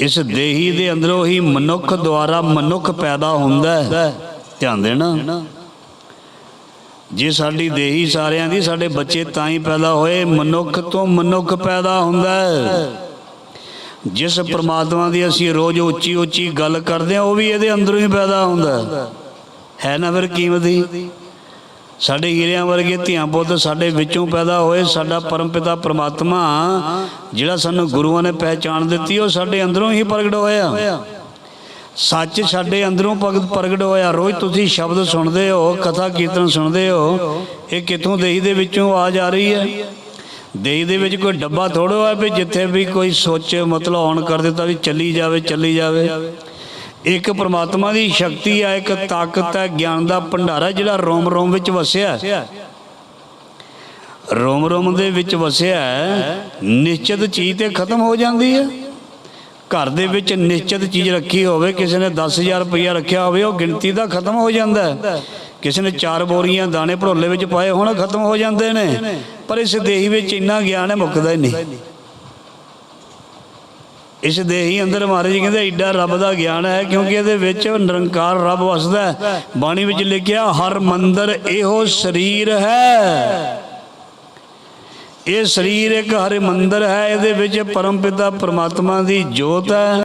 ਇਸ ਦੇਹੀ ਦੇ ਅੰਦਰੋਂ ਹੀ ਮਨੁੱਖ ਦੁਆਰਾ ਮਨੁੱਖ ਪੈਦਾ ਹੁੰਦਾ ਹੈ। ਧਿਆਨ ਦੇਣਾ। ਜੇ ਸਾਡੀ ਦੇਹੀ ਸਾਰਿਆਂ ਦੀ ਸਾਡੇ ਬੱਚੇ ਤਾਂ ਹੀ ਪੈਦਾ ਹੋਏ, ਮਨੁੱਖ ਤੋਂ ਮਨੁੱਖ ਪੈਦਾ ਹੁੰਦਾ ਹੈ। ਜਿਸ ਪ੍ਰਮਾਤਮਾ ਦੀ ਅਸੀਂ ਰੋਜ਼ ਉੱਚੀ ਉੱਚੀ ਗੱਲ ਕਰਦੇ ਹਾਂ, ਉਹ ਵੀ ਇਹਦੇ ਅੰਦਰੋਂ ਹੀ ਪੈਦਾ ਹੁੰਦਾ ਹੈ। ਨਾ ਫਿਰ ਕੀਮਤੀ? ਸਾਡੇ ਹੀਰਿਆਂ ਵਰਗੇ ਧੀਆਂ ਪੁੱਤ ਸਾਡੇ ਵਿੱਚੋਂ ਪੈਦਾ ਹੋਏ ਸਾਡਾ ਪਰਮ ਪਿਤਾ ਪ੍ਰਮਾਤਮਾ, ਜਿਹੜਾ ਸਾਨੂੰ ਗੁਰੂਆਂ ਨੇ ਪਹਿਚਾਣ ਦਿੱਤੀ, ਉਹ ਸਾਡੇ ਅੰਦਰੋਂ ਹੀ ਪ੍ਰਗਟ ਹੋਇਆ। ਸੱਚ ਸਾਡੇ ਅੰਦਰੋਂ ਭਗਤ ਪ੍ਰਗਟ ਹੋਇਆ। ਰੋਜ਼ ਤੁਸੀਂ ਸ਼ਬਦ ਸੁਣਦੇ ਹੋ, ਕਥਾ ਕੀਰਤਨ ਸੁਣਦੇ ਹੋ, ਇਹ ਕਿੱਥੋਂ ਦੇਹੀ ਦੇ ਵਿੱਚੋਂ ਆਵਾਜ਼ ਆ ਰਹੀ ਹੈ? ਦੇਹੀ ਦੇ ਵਿੱਚ ਕੋਈ ਡੱਬਾ ਥੋੜੋ ਹੈ ਵੀ ਜਿੱਥੇ ਵੀ ਕੋਈ ਸੋਚ ਮਤਲਬ ਆਉਣ ਕਰ ਦਿੱਤਾ ਵੀ ਚੱਲੀ ਜਾਵੇ ਚੱਲੀ ਜਾਵੇ। ਇੱਕ ਪ੍ਰਮਾਤਮਾ ਦੀ ਸ਼ਕਤੀ ਹੈ ਇੱਕ ਤਾਕਤ ਹੈ ਗਿਆਨ ਦਾ ਭੰਡਾਰਾ ਜਿਹੜਾ ਰੋਮ ਰੋਮ ਵਿੱਚ ਵਸਿਆ ਹੈ। ਰੋਮ ਰੋਮ ਦੇ ਵਿੱਚ ਵਸਿਆ ਹੈ, ਨਿਸ਼ਚਿਤ ਚੀਜ਼ ਤੇ ਖਤਮ ਹੋ ਜਾਂਦੀ ਹੈ। ਘਰ ਦੇ ਵਿੱਚ ਨਿਸ਼ਚਿਤ ਚੀਜ਼ ਰੱਖੀ ਹੋਵੇ ਕਿਸੇ ਨੇ 10000 ਰੁਪਇਆ ਰੱਖਿਆ ਹੋਵੇ ਉਹ ਗਿਣਤੀ ਦਾ ਖਤਮ ਹੋ ਜਾਂਦਾ ਹੈ। ਕਿਸੇ ਨੇ ਚਾਰ ਬੋਰੀਆਂ ਦਾਣੇ ਭੜੋਲੇ ਵਿੱਚ ਪਾਏ ਹੁਣ ਖਤਮ ਹੋ ਜਾਂਦੇ ਨੇ। ਪਰ ਇਸ ਦੇਹੀ ਵਿੱਚ ਇੰਨਾ ਗਿਆਨ ਹੈ ਮੁੱਕਦਾ ਹੀ ਨਹੀਂ। ਇਸ ਦੇਹੀ ਅੰਦਰ ਮਹਾਰਾਜ ਜੀ ਕਹਿੰਦੇ ਐਡਾ ਰੱਬ ਦਾ ਗਿਆਨ ਹੈ, ਕਿਉਂਕਿ ਇਹਦੇ ਵਿੱਚ ਨਿਰੰਕਾਰ ਰੱਬ ਵਸਦਾ ਬਾਣੀ ਵਿੱਚ ਲਿਖਿਆ, ਹਰ ਮੰਦਰ ਇਹੋ ਸਰੀਰ ਹੈ। ਇਹ ਸਰੀਰ ਇੱਕ ਹਰਿ ਮੰਦਰ ਹੈ, ਇਹਦੇ ਵਿੱਚ ਪਰਮ ਪਿਤਾ ਪਰਮਾਤਮਾ ਦੀ ਜੋਤ ਹੈ।